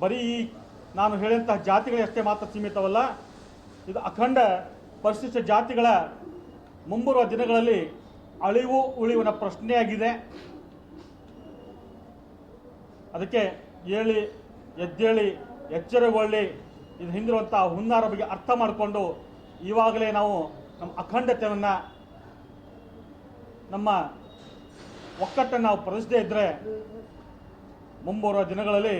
ಬರೀ ನಾನು ಹೇಳಿದಂತಹ ಜಾತಿಗಳಷ್ಟೇ ಮಾತ್ರ ಸೀಮಿತವಲ್ಲ, ಇದು ಅಖಂಡ ಪರಿಶಿಷ್ಟ ಜಾತಿಗಳ ಮುಂಬರುವ ದಿನಗಳಲ್ಲಿ ಅಳಿವು ಉಳಿವಿನ ಪ್ರಶ್ನೆಯಾಗಿದೆ. ಅದಕ್ಕೆ ಹೇಳಿ, ಎದ್ದೇಳಿ, ಎಚ್ಚರಗೊಳ್ಳಿ, ಇದು ಹಿಂದಿರುವಂಥ ಹುನ್ನಾರ ಬಗ್ಗೆ ಅರ್ಥ ಮಾಡಿಕೊಂಡು ಈವಾಗಲೇ ನಾವು ನಮ್ಮ ಅಖಂಡತೆಯನ್ನು, ನಮ್ಮ ಒಕ್ಕಟ್ಟನ್ನು ನಾವು ಪ್ರದರ್ಶಿಸದೇ ಇದ್ದರೆ ಮುಂಬರುವ ದಿನಗಳಲ್ಲಿ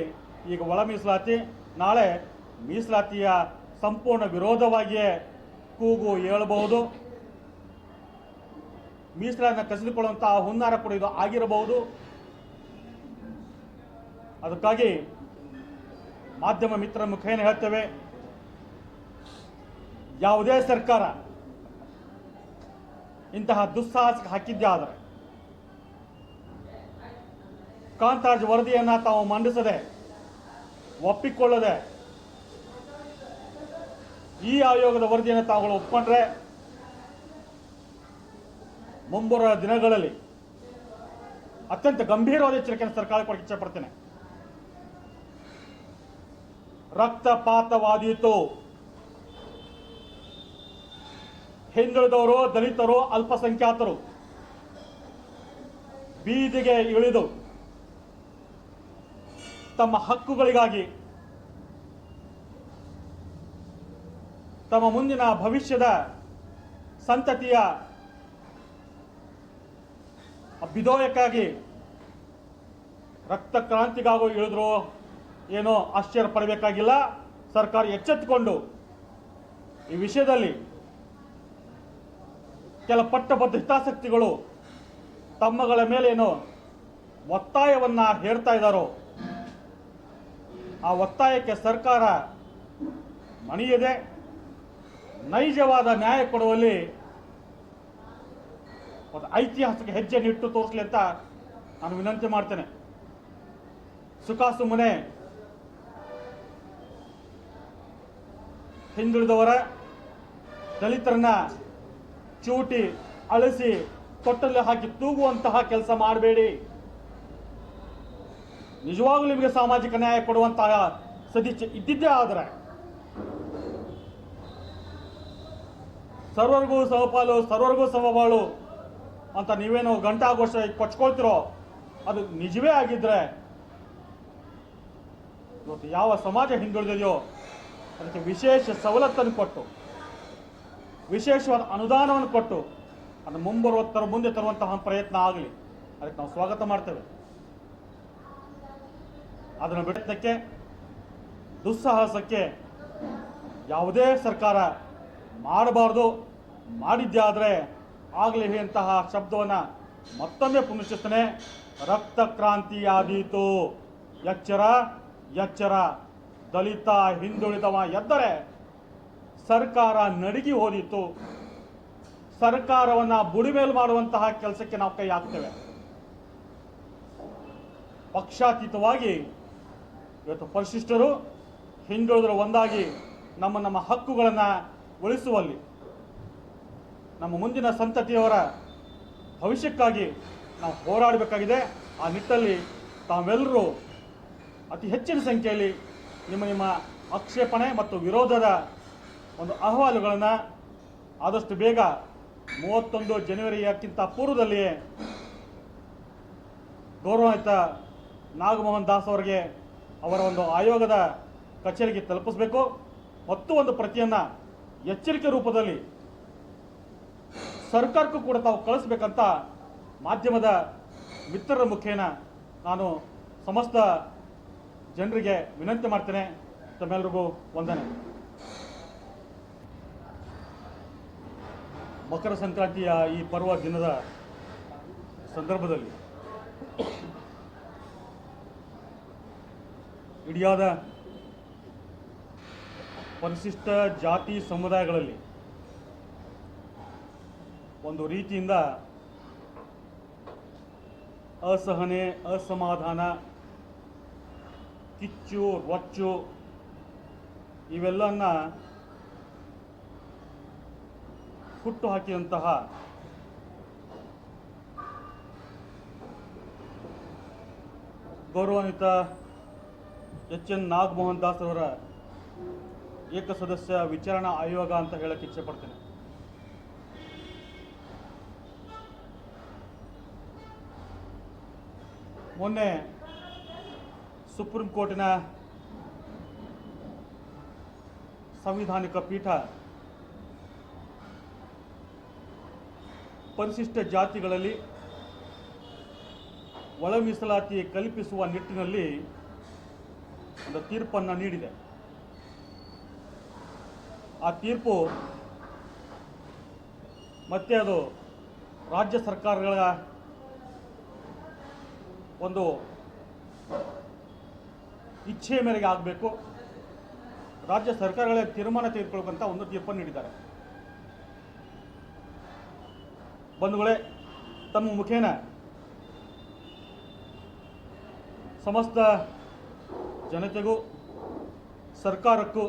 ಈಗ ಒಳ ಮೀಸಲಾತಿ, ನಾಳೆ ಮೀಸಲಾತಿಯ ಸಂಪೂರ್ಣ ವಿರೋಧವಾಗಿಯೇ ಕೂಗು ಹೇಳಬಹುದು ಮೀಸಲಾತಿನ ಕಸಿದುಕೊಳ್ಳುವಂತಹ ಹುನ್ನಾರ ಕೂಡ ಇದು ಆಗಿರಬಹುದು. ಅದಕ್ಕಾಗಿ ಮಾಧ್ಯಮ ಮಿತ್ರರ ಮುಖೇನ ಹೇಳ್ತೇವೆ? ಯಾವುದೇ ಸರ್ಕಾರ ಇಂತಹ ದುಸ್ಸಾಹಸಕ್ಕೆ ಹಾಕಿದ್ದೇ ಆದರೆ ಕಾಂತರಾಜ್ ವರದಿಯನ್ನ ತಾವು ಮಂಡಿಸದೆ ಒಪ್ಪಿಕೊಳ್ಳದೆ ಈ ಆಯೋಗದ ವರದಿಯನ್ನು ತಾವುಗಳು ಒಪ್ಕೊಂಡ್ರೆ ಮುಂಬರುವ ದಿನಗಳಲ್ಲಿ ಅತ್ಯಂತ ಗಂಭೀರವಾದ ಎಚ್ಚರಿಕೆಯನ್ನು ಸರ್ಕಾರ ಕೊಡಕ್ಕೆ ಇಚ್ಛೆ ಪಡ್ತೇನೆ ರಕ್ತಪಾತವಾದೀತು. ಹಿಂದುಳಿದವರು, ದಲಿತರು, ಅಲ್ಪಸಂಖ್ಯಾತರು ಬೀದಿಗೆ ಇಳಿದು ತಮ್ಮ ಹಕ್ಕುಗಳಿಗಾಗಿ, ತಮ್ಮ ಮುಂದಿನ ಭವಿಷ್ಯದ ಸಂತತಿಯ ಅಭ್ಯುದಯಕ್ಕಾಗಿ ರಕ್ತ ಕ್ರಾಂತಿಗಾಗೋ ಇಳಿದ್ರು ಏನೋ ಆಶ್ಚರ್ಯ ಪಡಬೇಕಾಗಿಲ್ಲ. ಸರ್ಕಾರ ಎಚ್ಚೆತ್ತುಕೊಂಡು ಈ ವಿಷಯದಲ್ಲಿ ಕೆಲ ಪಟ್ಟಬದ್ಧ ಹಿತಾಸಕ್ತಿಗಳು ತಮ್ಮಗಳ ಮೇಲೆ ಏನೋ ಒತ್ತಾಯವನ್ನ ಹೇರ್ತಾ ಇದ್ದಾರೋ ಆ ಒತ್ತಾಯಕ್ಕೆ ಸರ್ಕಾರ ಮಣಿಯದೆ ನೈಜವಾದ ನ್ಯಾಯ ಕೊಡುವಲ್ಲಿ ಒಂದು ಐತಿಹಾಸಿಕ ಹೆಜ್ಜೆ ನಿಟ್ಟು ತೋರಿಸಲಿ ಅಂತ ನಾನು ವಿನಂತಿ ಮಾಡ್ತೇನೆ. ಸುಖಾಸುಮ್ಮನೆ ಹಿಂದುಳಿದವರ ದಲಿತರನ್ನ ಚೂಟಿ ಅಳಿಸಿ ತೊಟ್ಟಲ್ಲಿ ಹಾಕಿ ತೂಗುವಂತಹ ಕೆಲಸ ಮಾಡಬೇಡಿ. ನಿಜವಾಗ್ಲೂ ನಿಮಗೆ ಸಾಮಾಜಿಕ ನ್ಯಾಯ ಕೊಡುವಂತಹ ಸದಿಚ್ಛೆ ಇದ್ದಿದ್ದೇ ಆದರೆ, ಸರ್ವರ್ಗೂ ಸಹಪಾಲು ಸರ್ವರ್ಗೂ ಸಮಬಾಳು ಅಂತ ನೀವೇನು ಗಂಟಾಘೋಷ ಕೊಚ್ಕೊಳ್ತಿರೋ, ಅದು ನಿಜವೇ ಆಗಿದ್ರೆ, ಇವತ್ತು ಯಾವ ಸಮಾಜ ಹಿಂದುಳಿದಿದೆಯೋ ಅದಕ್ಕೆ ವಿಶೇಷ ಸವಲತ್ತನ್ನು ಕೊಟ್ಟು, ವಿಶೇಷವಾದ ಅನುದಾನವನ್ನು ಕೊಟ್ಟು, ಅದನ್ನು ಮುಂಬರುವ ತರ ಮುಂದೆ ತರುವಂತಹ ಪ್ರಯತ್ನ ಆಗಲಿ. ಅದಕ್ಕೆ ನಾವು ಸ್ವಾಗತ ಮಾಡ್ತೇವೆ. ಅದನ್ನು ಬಿಡಕ್ಕೆ ದುಸ್ಸಾಹಸಕ್ಕೆ ಯಾವುದೇ ಸರ್ಕಾರ ಮಾಡಬಾರ್ದು ಮಾಡಿದ್ದೇ ಆದರೆ ಆಗಲಿ ಅಂತಹ ಶಬ್ದವನ್ನು ಮತ್ತೊಮ್ಮೆ ಪುನಶ್ಚಿಸ್ತನೆ ರಕ್ತ ಕ್ರಾಂತಿಯಾದೀತು. ಎಚ್ಚರ ಎಚ್ಚರ. ದಲಿತ, ಹಿಂದುಳಿದವ ಎದ್ದರೆ ಸರ್ಕಾರ ನಡಗಿ ಹೋದಿತ್ತು ಸರ್ಕಾರವನ್ನು ಬುಡಿಮೇಲು ಮಾಡುವಂತಹ ಕೆಲಸಕ್ಕೆ ನಾವು ಕೈ ಹಾಕ್ತೇವೆ. ಪಕ್ಷಾತೀತವಾಗಿ ಇವತ್ತು ಪರಿಶಿಷ್ಟರು ಹಿಂದುಳಿದರು ಒಂದಾಗಿ ನಮ್ಮ ನಮ್ಮ ಹಕ್ಕುಗಳನ್ನು ಉಳಿಸುವಲ್ಲಿ ನಮ್ಮ ಮುಂದಿನ ಸಂತತಿಯವರ ಭವಿಷ್ಯಕ್ಕಾಗಿ ನಾವು ಹೋರಾಡಬೇಕಾಗಿದೆ. ಆ ನಿಟ್ಟಲ್ಲಿ ತಾವೆಲ್ಲರೂ ಅತಿ ಹೆಚ್ಚಿನ ಸಂಖ್ಯೆಯಲ್ಲಿ ನಿಮ್ಮ ನಿಮ್ಮ ಆಕ್ಷೇಪಣೆ ಮತ್ತು ವಿರೋಧದ ಒಂದು ಅಹವಾಲುಗಳನ್ನು ಆದಷ್ಟು ಬೇಗ ಮೂವತ್ತೊಂದು ಜನವರಿಯಕ್ಕಿಂತ ಪೂರ್ವದಲ್ಲಿಯೇ ಗೌರವಾನ್ವಿತ ನಾಗಮೋಹನ್ ದಾಸ್ ಅವರಿಗೆ ಅವರ ಒಂದು ಆಯೋಗದ ಕಚೇರಿಗೆ ತಲುಪಿಸಬೇಕು. ಮತ್ತು ಒಂದು ಪ್ರತಿಯನ್ನು ಎಚ್ಚರಿಕೆ ರೂಪದಲ್ಲಿ ಸರ್ಕಾರಕ್ಕೂ ಕೂಡ ತಾವು ಕಳಿಸ್ಬೇಕಂತ ಮಾಧ್ಯಮದ ಮಿತ್ರರ ಮುಖೇನ ನಾನು ಸಮಸ್ತ ಜನರಿಗೆ ವಿನಂತಿ ಮಾಡ್ತೇನೆ. ತಮ್ಮೆಲ್ಲರಿಗೂ ವಂದನೆ. ಮಕರ ಸಂಕ್ರಾಂತಿಯ ಈ ಪರ್ವ ದಿನದ ಸಂದರ್ಭದಲ್ಲಿ ಇಡಿಯಾದ ಪರಿಶಿಷ್ಟ ಜಾತಿ ಸಮುದಾಯಗಳಲ್ಲಿ ಒಂದು ರೀತಿಯಿಂದ ಅಸಹನೆ ಅಸಮಾಧಾನ ಕಿಚ್ಚು ರೊಚ್ಚು ಇವೆಲ್ಲನ್ನ ಹುಟ್ಟು ಹಾಕಿದಂತಹ ಗೌರವಾನ್ವಿತ ಎಚ್ ಎನ್ ನಾಗಮೋಹನ್ ದಾಸ್ ಅವರ ಏಕಸದಸ್ಯ ವಿಚಾರಣಾ ಆಯೋಗ ಅಂತ ಹೇಳಕ್ಕೆ ಇಚ್ಛೆ ಪಡ್ತೇನೆ. ಮೊನ್ನೆ ಸುಪ್ರೀಂ ಕೋರ್ಟಿನ ಸಂವಿಧಾನಿಕ ಪೀಠ ಪರಿಶಿಷ್ಟ ಜಾತಿಗಳಲ್ಲಿ ಒಳ ಮೀಸಲಾತಿ ಕಲ್ಪಿಸುವ ನಿಟ್ಟಿನಲ್ಲಿ ಒಂದು ತೀರ್ಪನ್ನು ನೀಡಿದೆ. ಆ ತೀರ್ಪು ಮತ್ತೆ ಅದು ರಾಜ್ಯ ಸರ್ಕಾರಗಳ ಒಂದು ಇಚ್ಛೆ ಮೇರೆಗೆ ಆಗಬೇಕು. ರಾಜ್ಯ ಸರ್ಕಾರಗಳೇ ತೀರ್ಮಾನ ತೆಗೆದುಕೊಳ್ಳುವಂಥ ಒಂದು ತೀರ್ಪನ್ನು ನೀಡಿದ್ದಾರೆ. ಬಂಧುಗಳೇ, ತಮ್ಮ ಮುಖೇನ ಸಮಸ್ತ ಜನತೆಗೂ, ಸರ್ಕಾರಕ್ಕೂ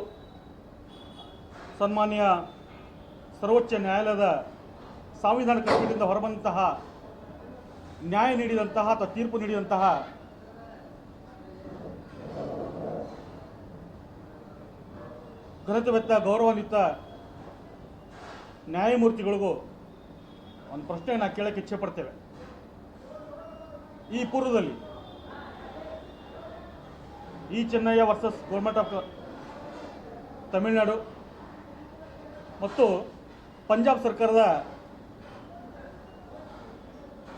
ಸನ್ಮಾನ್ಯ ಸರ್ವೋಚ್ಚ ನ್ಯಾಯಾಲಯದ ಸಂವಿಧಾನ ಪೀಠದಿಂದ ಹೊರಬಂದಂತಹ ನ್ಯಾಯ ನೀಡಿದಂತಹ ಅಥವಾ ತೀರ್ಪು ನೀಡಿದಂತಹ ಘನತೆವೆತ್ತ ಗೌರವಾನ್ವಿತ ನ್ಯಾಯಮೂರ್ತಿಗಳಿಗೂ ಒಂದು ಪ್ರಶ್ನೆಯನ್ನು ಕೇಳಕ್ಕೆ ಇಚ್ಛೆ ಪಡ್ತೇವೆ. ಈ ಪೂರ್ವದಲ್ಲಿ ಈ Chennaiah versus government of Tamil Nadu ಮತ್ತು ಪಂಜಾಬ್ ಸರ್ಕಾರದ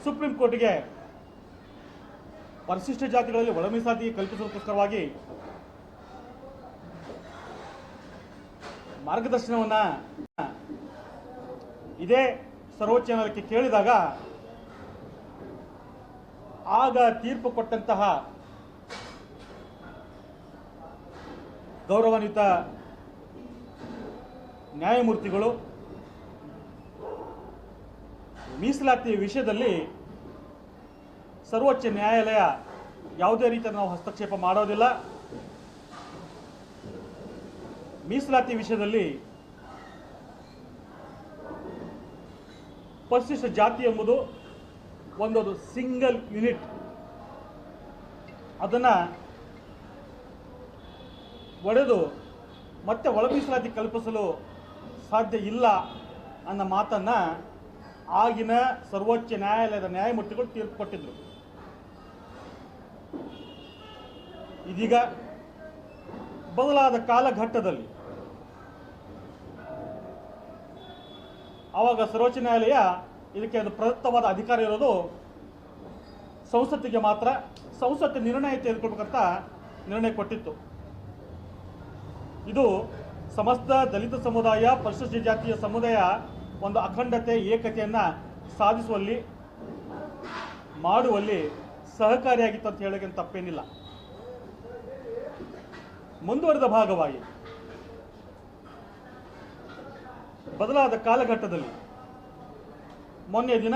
ಸುಪ್ರೀಂ ಕೋರ್ಟ್ಗೆ ಪರಿಶಿಷ್ಟ ಜಾತಿಗಳಲ್ಲಿ ಒಳ ಕಲ್ಪಿಸುವ ಕಲ್ಪಿಸೋದಕ್ಕೋಸ್ಕರವಾಗಿ ಮಾರ್ಗದರ್ಶನವನ್ನ ಇದೇ ಸರ್ವೋಚ್ಚ ನ್ಯಾಯಾಲಯಕ್ಕೆ ಕೇಳಿದಾಗ ಆಗ ತೀರ್ಪು ಕೊಟ್ಟಂತಹ ಗೌರವಾನ್ವಿತ ನ್ಯಾಯಮೂರ್ತಿಗಳು, ಮೀಸಲಾತಿ ವಿಷಯದಲ್ಲಿ ಸರ್ವೋಚ್ಚ ನ್ಯಾಯಾಲಯ ಯಾವುದೇ ರೀತಿಯ ನಾವು ಹಸ್ತಕ್ಷೇಪ ಮಾಡೋದಿಲ್ಲ. ಮೀಸಲಾತಿ ವಿಷಯದಲ್ಲಿ ಪರಿಶಿಷ್ಟ ಜಾತಿ ಎಂಬುದು ಒಂದೊಂದು ಸಿಂಗಲ್ ಯೂನಿಟ್. ಅದನ್ನು ಒಡೆದು ಮತ್ತೆ ಒಳ ಮೀಸಲಾತಿ ಕಲ್ಪಿಸಲು ಸಾಧ್ಯ ಇಲ್ಲ ಅನ್ನೋ ಮಾತನ್ನು ಆಗಿನ ಸರ್ವೋಚ್ಚ ನ್ಯಾಯಾಲಯದ ನ್ಯಾಯಮೂರ್ತಿಗಳು ತೀರ್ಪು ಕೊಟ್ಟಿದ್ರು ಇದೀಗ ಬದಲಾದ ಕಾಲಘಟ್ಟದಲ್ಲಿ ಆವಾಗ ಸರ್ವೋಚ್ಚ ನ್ಯಾಯಾಲಯ ಇದಕ್ಕೆ ಒಂದು ಪ್ರದತ್ತವಾದ ಅಧಿಕಾರ ಇರೋದು ಸಂಸತ್ತಿಗೆ ಮಾತ್ರ. ಸಂಸತ್ತು ನಿರ್ಣಯ ತೆಗೆದುಕೊಳ್ಬೇಕಂತ ನಿರ್ಣಯ ಕೊಟ್ಟಿತ್ತು. ಇದು ಸಮಸ್ತ ದಲಿತ ಸಮುದಾಯ, ಪರಿಶಿಷ್ಟ ಜಾತಿಯ ಸಮುದಾಯ ಒಂದು ಅಖಂಡತೆ, ಏಕತೆಯನ್ನು ಸಾಧಿಸುವಲ್ಲಿ, ಮಾಡುವಲ್ಲಿ ಸಹಕಾರಿಯಾಗಿತ್ತು ಅಂತ ಹೇಳೋಕೆ ತಪ್ಪೇನಿಲ್ಲ. ಮುಂದುವರೆದ ಭಾಗವಾಗಿ, ಬದಲಾದ ಕಾಲಘಟ್ಟದಲ್ಲಿ ಮೊನ್ನೆ ದಿನ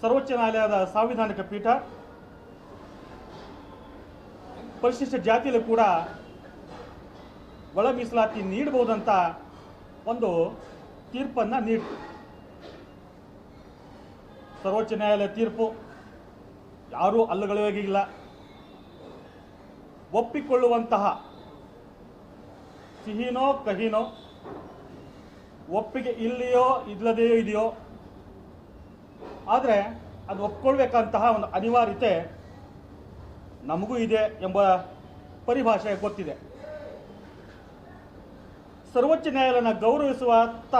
ಸರ್ವೋಚ್ಚ ನ್ಯಾಯಾಲಯದ ಸಾಂವಿಧಾನಿಕ ಪೀಠ ಪರಿಶಿಷ್ಟ ಜಾತಿಯಲ್ಲೂ ಕೂಡ ಒಳ ಮೀಸಲಾತಿ ನೀಡಬಹುದಂತ ಒಂದು ತೀರ್ಪನ್ನು ನೀಡಿತು ಸರ್ವೋಚ್ಚ ನ್ಯಾಯಾಲಯ ತೀರ್ಪು. ಯಾರೂ ಅಲ್ಲಗಳಿಲ್ಲ ಒಪ್ಪಿಕೊಳ್ಳುವಂತಹ ಸಿಹಿನೋ ಕಹಿನೋ ಒಪ್ಪಿಗೆ ಇಲ್ಲಿಯೋ ಇಲ್ಲದೆಯೋ ಇದೆಯೋ. ಆದರೆ ಅದು ಒಪ್ಕೊಳ್ಬೇಕಂತಹ ಒಂದು ಅನಿವಾರ್ಯತೆ ನಮಗೂ ಇದೆ ಎಂಬ ಪರಿಭಾಷೆ ಗೊತ್ತಿದೆ. ಸರ್ವೋಚ್ಚ ನ್ಯಾಯಾಲಯನ ಗೌರವಿಸುವತ್ತ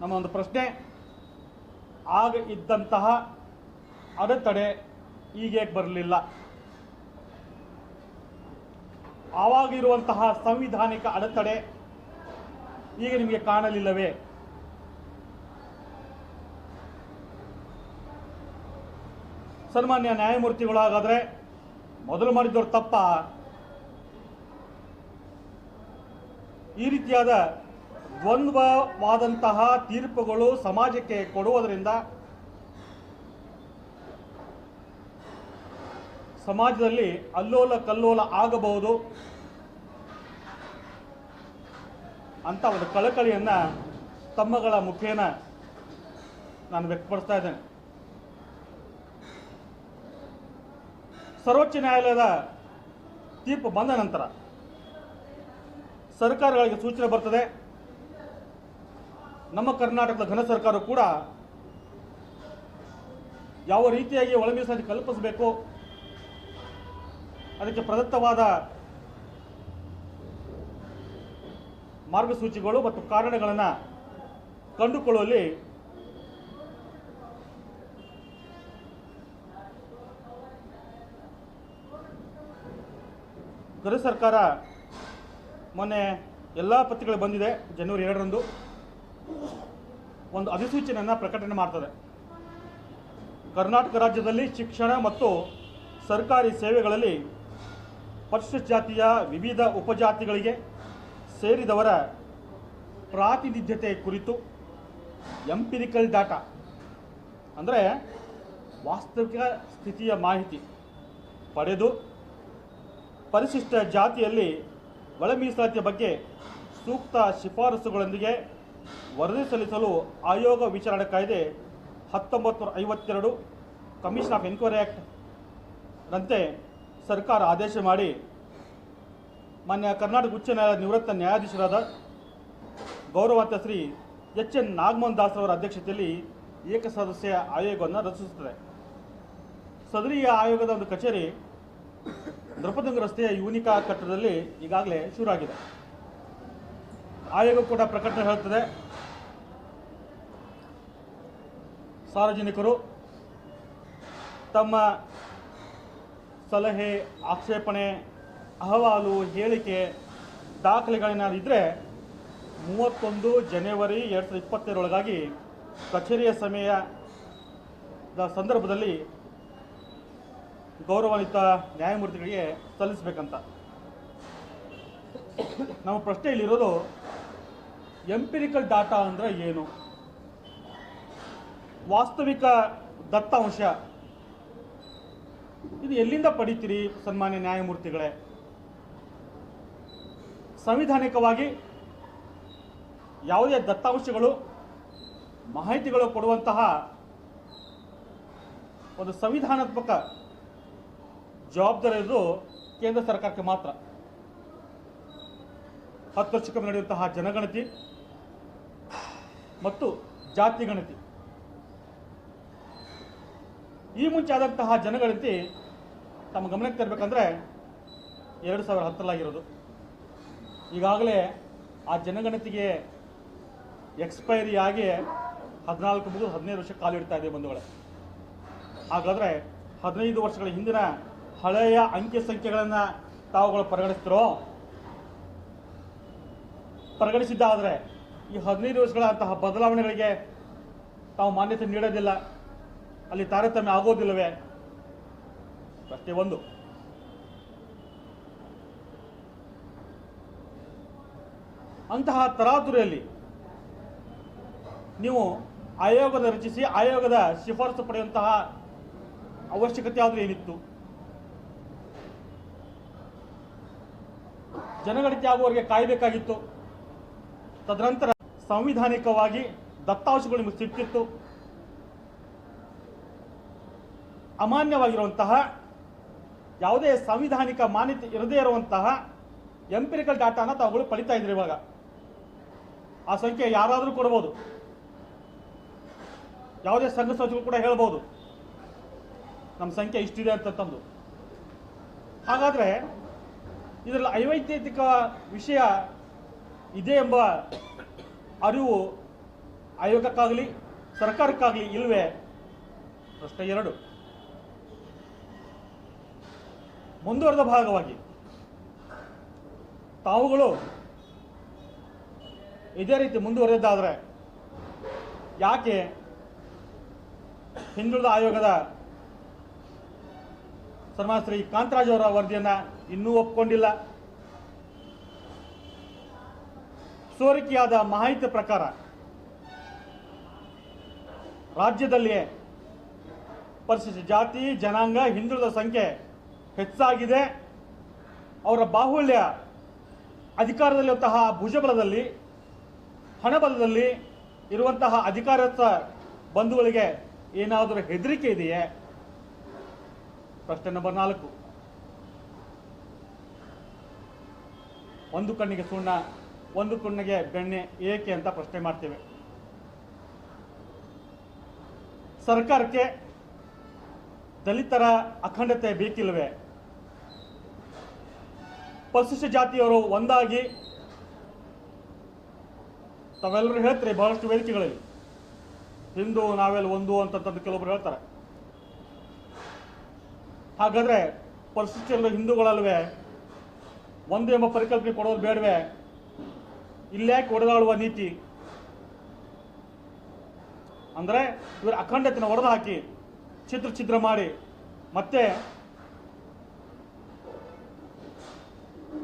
ನಮ್ಮ ಒಂದು ಪ್ರಶ್ನೆ. ಆಗ ಇದ್ದಂತಹ ಅಡೆತಡೆ ಹೀಗೆ ಬರಲಿಲ್ಲ. ಆವಾಗಿರುವಂತಹ ಸಂವಿಧಾನಿಕ ಅಡೆತಡೆ ಈಗ ನಿಮಗೆ ಕಾಣಲಿಲ್ಲವೇ? ಸನ್ಮಾನ್ಯ ನ್ಯಾಯಮೂರ್ತಿಗಳಾಗಾದರೆ ಮೊದಲು ಮಾಡಿದ್ದವ್ರು ತಪ್ಪ. ಈ ರೀತಿಯಾದ ದ್ವಂದ್ವವಾದಂತಹ ತೀರ್ಪುಗಳು ಸಮಾಜಕ್ಕೆ ಕೊಡುವುದರಿಂದ ಸಮಾಜದಲ್ಲಿ ಅಲ್ಲೋಲ ಕಲ್ಲೋಲ ಆಗಬಹುದು ಅಂತ ಒಂದು ಕಳಕಳಿಯನ್ನು ತಮ್ಮಗಳ ಮುಖೇನ ನಾನು ವ್ಯಕ್ತಪಡಿಸ್ತಾ ಇದ್ದೇನೆ. ಸರ್ವೋಚ್ಚ ನ್ಯಾಯಾಲಯದ ತೀರ್ಪು ಬಂದ ನಂತರ ಸರ್ಕಾರಗಳಿಗೆ ಸೂಚನೆ ಬರ್ತದೆ. ನಮ್ಮ ಕರ್ನಾಟಕದ ಘನ ಸರ್ಕಾರ ಕೂಡ ಯಾವ ರೀತಿಯಾಗಿ ಒಳ ಮೀಸಲಾತಿ ಕಲ್ಪಿಸಬೇಕು, ಅದಕ್ಕೆ ಪ್ರದತ್ತವಾದ ಮಾರ್ಗಸೂಚಿಗಳು ಮತ್ತು ಕಾರಣಗಳನ್ನು ಕಂಡುಕೊಳ್ಳುವಲ್ಲಿ ಗೃಹ ಸರ್ಕಾರ ಮೊನ್ನೆ ಎಲ್ಲ ಪತ್ರಿಕೆಗಳು ಬಂದಿದೆ, ಜನವರಿ ಎರಡರಂದು. ಒಂದು ಅಧಿಸೂಚನೆಯನ್ನು ಪ್ರಕಟಣೆ ಮಾಡ್ತದೆ. ಕರ್ನಾಟಕ ರಾಜ್ಯದಲ್ಲಿ ಶಿಕ್ಷಣ ಮತ್ತು ಸರ್ಕಾರಿ ಸೇವೆಗಳಲ್ಲಿ ಪರಿಶಿಷ್ಟ ಜಾತಿಯ ವಿವಿಧ ಉಪಜಾತಿಗಳಿಗೆ ಸೇರಿದವರ ಪ್ರಾತಿನಿಧ್ಯತೆ ಕುರಿತು ಎಂಪಿರಿಕಲ್ ಡಾಟಾ, ಅಂದರೆ ವಾಸ್ತವಿಕ ಸ್ಥಿತಿಯ ಮಾಹಿತಿ ಪಡೆದು ಪರಿಶಿಷ್ಟ ಜಾತಿಯಲ್ಲಿ ಒಳ ಮೀಸಲಾತಿಯ ಬಗ್ಗೆ ಸೂಕ್ತ ಶಿಫಾರಸುಗಳೊಂದಿಗೆ ವರದಿ ಸಲ್ಲಿಸಲು ಆಯೋಗ ವಿಚಾರಣೆ ಕಾಯ್ದೆ ಹತ್ತೊಂಬತ್ತು ಐವತ್ತೆರಡು ಕಮಿಷನ್ ಆಫ್ ಎನ್ಕ್ವೈರಿ ಆ್ಯಕ್ಟ್ ರಂತೆ ಸರ್ಕಾರ ಆದೇಶ ಮಾಡಿ. ಮಾನ್ಯ ಕರ್ನಾಟಕ ಉಚ್ಚ ನ್ಯಾಯಾಲಯ ನಿವೃತ್ತ ನ್ಯಾಯಾಧೀಶರಾದ ಗೌರವಾಂತ ಶ್ರೀ ಎಚ್ ಎನ್ ನಾಗಮೋಹನ್ ದಾಸ್ ಅವರ ಅಧ್ಯಕ್ಷತೆಯಲ್ಲಿ ಏಕಸದಸ್ಯ ಆಯೋಗವನ್ನು ರಚಿಸುತ್ತದೆ. ಸದರಿಯ ಆಯೋಗದ ಒಂದು ಕಚೇರಿ ನೃಪತುಂಗ ರಸ್ತೆಯ ಯೂನಿಕಾ ಕಟ್ಟಡದಲ್ಲಿ ಈಗಾಗಲೇ ಶುರು ಆಗಿದೆ ಆಯೋಗ ಕೂಡ ಪ್ರಕಟಣೆ ಹೇಳುತ್ತದೆ. ಸಾರ್ವಜನಿಕರು ತಮ್ಮ ಸಲಹೆ, ಆಕ್ಷೇಪಣೆ, ಅಹವಾಲು, ಹೇಳಿಕೆ ದಾಖಲೆಗಳೇನಾದ್ರು ಇದ್ದರೆ ಮೂವತ್ತೊಂದು ಜನವರಿ ಎರಡು ಸಾವಿರದ ಇಪ್ಪತ್ತೇಳರೊಳಗಾಗಿ ಕಚೇರಿಯ ಸಮಯದ ಸಂದರ್ಭದಲ್ಲಿ ಗೌರವಾನ್ವಿತ ನ್ಯಾಯಮೂರ್ತಿಗಳಿಗೆ ಸಲ್ಲಿಸಬೇಕಂತ. ನಮ್ಮ ಪ್ರಶ್ನೆ ಇಲ್ಲಿರೋದು ಎಂಪಿರಿಕಲ್ ಡಾಟಾ ಅಂದರೆ ಏನು? ವಾಸ್ತವಿಕ ದತ್ತಾಂಶ. ಇದು ಎಲ್ಲಿಂದ ಪಡಿತೀರಿ ಸನ್ಮಾನ್ಯ ನ್ಯಾಯಮೂರ್ತಿಗಳೇ? ಸಂವಿಧಾನಿಕವಾಗಿ ಯಾವುದೇ ದತ್ತಾಂಶಗಳು, ಮಾಹಿತಿಗಳು ಕೊಡುವಂತಹ ಒಂದು ಸಂವಿಧಾನಾತ್ಮಕ ಜವಾಬ್ದಾರಿ ಇರೋದು ಕೇಂದ್ರ ಸರ್ಕಾರಕ್ಕೆ ಮಾತ್ರ. ಹತ್ತು ವರ್ಷಕ್ಕೊಮ್ಮೆ ನಡೆಯುವಂತಹ ಜನಗಣತಿ ಮತ್ತು ಜಾತಿ ಗಣತಿ. ಈ ಮುಂಚೆ ಆದಂತಹ ಜನಗಣತಿ ತಮ್ಮ ಗಮನಕ್ಕೆ ತರಬೇಕಂದ್ರೆ ಎರಡು ಸಾವಿರ ಹತ್ತರಲ್ಲಾಗಿರೋದು ಈಗಾಗಲೇ ಆ ಜನಗಣತಿಗೆ ಎಕ್ಸ್ಪೈರಿ ಆಗಿ ಹದಿನಾಲ್ಕು ಮುಗಿದು ಹದಿನೈದು ವರ್ಷ ಕಾಲಿಡ್ತಾ ಇದೆ ಬಂಧುಗಳೇ. ಹಾಗಾದರೆ ಹದಿನೈದು ವರ್ಷಗಳ ಹಿಂದಿನ ಹಳೆಯ ಅಂಕಿ ಸಂಖ್ಯೆಗಳನ್ನು ತಾವುಗಳು ಪರಿಗಣಿಸ್ತಿರೋ? ಪರಿಗಣಿಸಿದ್ದಾದರೆ ಈ ಹದಿನೈದು ವರ್ಷಗಳ ಅಂತಹ ಬದಲಾವಣೆಗಳಿಗೆ ತಾವು ಮಾನ್ಯತೆ ನೀಡೋದಿಲ್ಲ. ಅಲ್ಲಿ ತಾರತಮ್ಯ ಆಗೋದಿಲ್ಲವೇ? ಪ್ರಶ್ನೆ ಒಂದು. ಅಂತಹ ತರಾತುರಿಯಲ್ಲಿ ನೀವು ಆಯೋಗದ ರಚಿಸಿ ಆಯೋಗದ ಶಿಫಾರಸು ಪಡೆಯುವಂತಹ ಅವಶ್ಯಕತೆ ಆದರೂ ಏನಿತ್ತು? ಜನಗಣತಿ ಆಗುವವರೆಗೆ ಕಾಯಬೇಕಾಗಿತ್ತು. ತದನಂತರ ಸಂವಿಧಾನಿಕವಾಗಿ ದತ್ತಾಂಶಗಳು ನಿಮಗೆ ಸಿಗ್ತಿತ್ತು ಅಮಾನ್ಯವಾಗಿರುವಂತಹ ಯಾವುದೇ ಸಂವಿಧಾನಿಕ ಮಾನ್ಯತೆ ಇರದೇ ಇರುವಂತಹ ಎಂಪಿರಿಕಲ್ ಡಾಟಾನ ತಾವುಗಳು ಪಡಿತಾ ಇದ್ರಿ ಇವಾಗ. ಆ ಸಂಖ್ಯೆ ಯಾರಾದರೂ ಕೊಡ್ಬೋದು. ಯಾವುದೇ ಸಂಘ ಸಂಸ್ಥೆಗಳು ಕೂಡ ಹೇಳ್ಬೋದು. ನಮ್ಮ ಸಂಖ್ಯೆ ಇಷ್ಟಿದೆ ಅಂತ ತಂದು. ಹಾಗಾದರೆ ಇದರಲ್ಲಿ ಐವೈತಿಕ ವಿಷಯ ಇದೆ ಎಂಬ ಅರಿವು ಆಯೋಗಕ್ಕಾಗಲಿ, ಸರ್ಕಾರಕ್ಕಾಗಲಿ ಇಲ್ವೇ? ಪ್ರಶ್ನೆ ಎರಡು. ಮುಂದುವರೆದ ಭಾಗವಾಗಿ, ತಾವುಗಳು ಇದೇ ರೀತಿ ಮುಂದುವರೆದಾದರೆ ಯಾಕೆ ಹಿಂದುಳಿದ ಆಯೋಗದ ಸನ್ಮಾನ ಶ್ರೀ ಕಾಂತರಾಜ್ ಅವರ ವರದಿಯನ್ನು ಇನ್ನೂ ಒಪ್ಕೊಂಡಿಲ್ಲ. ಸೋರಿಕೆಯಾದ ಮಾಹಿತಿ ಪ್ರಕಾರ ರಾಜ್ಯದಲ್ಲಿಯೇ ಪರಿಶಿಷ್ಟ ಜಾತಿ, ಜನಾಂಗ, ಹಿಂದುಳಿದ ಸಂಖ್ಯೆ ಹೆಚ್ಚಾಗಿದೆ. ಅವರ ಬಾಹುಳ್ಯ ಅಧಿಕಾರದಲ್ಲಿರುವಂತಹ ಭುಜಬಲದಲ್ಲಿ, ಹಣಬಲದಲ್ಲಿ ಇರುವಂತಹ ಅಧಿಕಾರಸ್ಥ ಬಂಧುಗಳಿಗೆ ಏನಾದರೂ ಹೆದರಿಕೆ ಇದೆಯೇ? ಪ್ರಶ್ನೆ ನಂಬರ್ ನಾಲ್ಕು. ಒಂದು ಕಣ್ಣಿಗೆ ಸುಣ್ಣ, ಒಂದು ಕಣ್ಣಿಗೆ ಬೆಣ್ಣೆ ಏಕೆ ಅಂತ ಪ್ರಶ್ನೆ ಮಾಡ್ತೇವೆ. ಸರ್ಕಾರಕ್ಕೆ ದಲಿತರ ಅಖಂಡತೆ ಬೇಕಿಲ್ಲವೆ? ಪರಿಶಿಷ್ಟ ಜಾತಿಯವರು ಒಂದಾಗಿ ತಾವೆಲ್ಲರೂ ಹೇಳ್ತೀರಿ ಬಹಳಷ್ಟು ವೇದಿಕೆಗಳಲ್ಲಿ. ಹಿಂದೂ ನಾವೆಲ್ಲ ಒಂದು ಅಂತಂತಂದು ಕೆಲವೊಬ್ರು ಹೇಳ್ತಾರೆ. ಹಾಗಾದ್ರೆ ಪರಿಶಿಷ್ಟ ಹಿಂದೂಗಳಲ್ವೇ? ಒಂದು ಎಂಬ ಪರಿಕಲ್ಪನೆ ಕೊಡೋದು ಬೇಡವೆ? ಇಲ್ಲೇ ಕೊಡದಾಳುವ ನೀತಿ. ಅಂದ್ರೆ ಇವರ ಅಖಂಡತೆಯನ್ನು ಹೊಡೆದು ಹಾಕಿ ಚಿತ್ರ ಚಿತ್ರ ಮಾಡಿ, ಮತ್ತೆ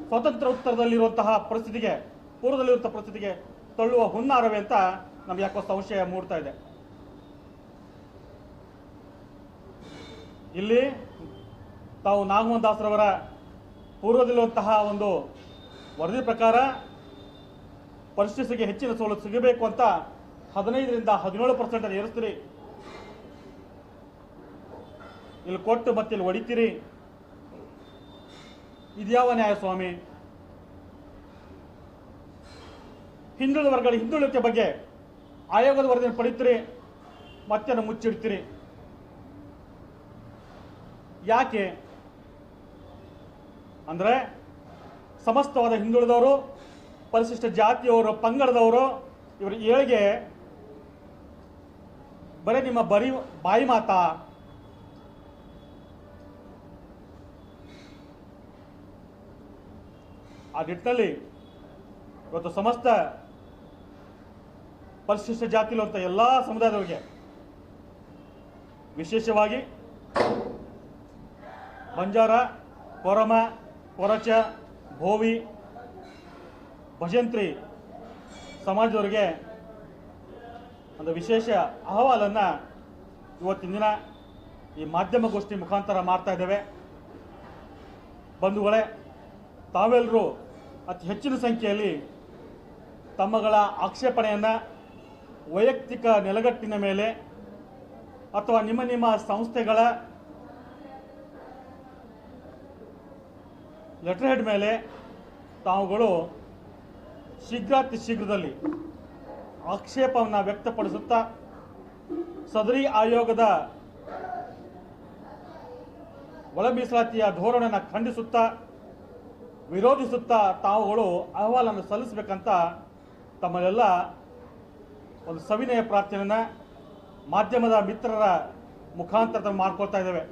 ಸ್ವತಂತ್ರ ಉತ್ತರದಲ್ಲಿರುವಂತಹ ಪರಿಸ್ಥಿತಿಗೆ, ಪೂರ್ವದಲ್ಲಿರುವಂತಹ ಪರಿಸ್ಥಿತಿಗೆ ತಳ್ಳುವ ಹುನ್ನಾರವೇ ಅಂತ ನಮ್ಗೆ ಯಾಕೋ ಸಂಶಯ ಮೂಡ್ತಾ ಇದೆ. ಇಲ್ಲಿ ತಾವು ನಾಗಮೋಹನ್ ದಾಸರವರ ಪೂರ್ವದಲ್ಲಿರುವಂತಹ ಒಂದು ವರದಿ ಪ್ರಕಾರ ಪರಿಸ್ಥಿತಿಗೆ ಹೆಚ್ಚಿನ ಸವಲತ್ತು ಸಿಗಬೇಕು ಅಂತ ಹದಿನೈದರಿಂದ ಹದಿನೇಳು ಪರ್ಸೆಂಟ್ ಏರಿಸ್ತೀರಿ. ಇಲ್ಲಿ ಕೊಟ್ಟು ಮತ್ತೆ ಇಲ್ಲಿ ಹೊಡಿತೀರಿ. ಇದ್ಯಾವ ನ್ಯಾಯ ಸ್ವಾಮಿ? ಹಿಂದುಳಿದ ವರ್ಗಗಳ ಹಿಂದುಳಿಕೆ ಬಗ್ಗೆ ಆಯೋಗದ ವರದಿಯನ್ನು ಪಡಿತೀರಿ, ಮತ್ತೆ ಮುಚ್ಚಿಡ್ತೀರಿ. ಯಾಕೆ? ಅಂದ್ರೆ ಸಮಸ್ತವಾದ ಹಿಂದುಳಿದವರು, ಪರಿಶಿಷ್ಟ ಜಾತಿಯವರು, ಪಂಗಡದವರು, ಇವರು ಏಳಿಗೆ ಬರೀ ನಿಮ್ಮ ಬರಿ ಬಾಯಿ ಮಾತ. ಆ ನಿಟ್ಟಿನಲ್ಲಿ ಇವತ್ತು ಸಮಸ್ತ ಪರಿಶಿಷ್ಟ ಜಾತಿಲಿರುವಂಥ ಎಲ್ಲ ಸಮುದಾಯದವರಿಗೆ ವಿಶೇಷವಾಗಿ ಬಂಜಾರ, ಕೊರಮ ಕೊರಚ, ಭೋವಿ, ಭಜಂತ್ರಿ ಸಮಾಜದವರಿಗೆ ಒಂದು ವಿಶೇಷ ಅಹವಾಲನ್ನು ಇವತ್ತಿನ ದಿನ ಈ ಮಾಧ್ಯಮಗೋಷ್ಠಿ ಮುಖಾಂತರ ಮಾಡ್ತಾ ಇದ್ದೇವೆ. ಬಂಧುಗಳೇ ತಾವೆಲ್ಲರೂ ಅತಿ ಹೆಚ್ಚಿನ ಸಂಖ್ಯೆಯಲ್ಲಿ ತಮ್ಮಗಳ ಆಕ್ಷೇಪಣೆಯನ್ನು ವೈಯಕ್ತಿಕ ನೆಲಗಟ್ಟಿನ ಮೇಲೆ ಅಥವಾ ನಿಮ್ಮ ನಿಮ್ಮ ಸಂಸ್ಥೆಗಳ ಲೆಟರ್ ಹೆಡ್ ಮೇಲೆ ತಾವುಗಳು ಶೀಘ್ರಾತಿ ಶೀಘ್ರದಲ್ಲಿ ಆಕ್ಷೇಪವನ್ನು ವ್ಯಕ್ತಪಡಿಸುತ್ತಾ ಸದರಿ ಆಯೋಗದ ಒಳ ಮೀಸಲಾತಿಯ ಧೋರಣೆಯನ್ನು ಖಂಡಿಸುತ್ತಾ, ವಿರೋಧಿಸುತ್ತಾ ತಾವುಗಳು ಅಹವಾಲನ್ನು ಸಲ್ಲಿಸಬೇಕಂತ ತಮ್ಮಲ್ಲೆಲ್ಲ ಒಂದು ಸವಿನಯ ಪ್ರಾರ್ಥನೆಯನ್ನು ಮಾಧ್ಯಮದ ಮಿತ್ರರ ಮುಖಾಂತರ ಮಾಡ್ಕೊಳ್ತಾ ಇದ್ದೇವೆ.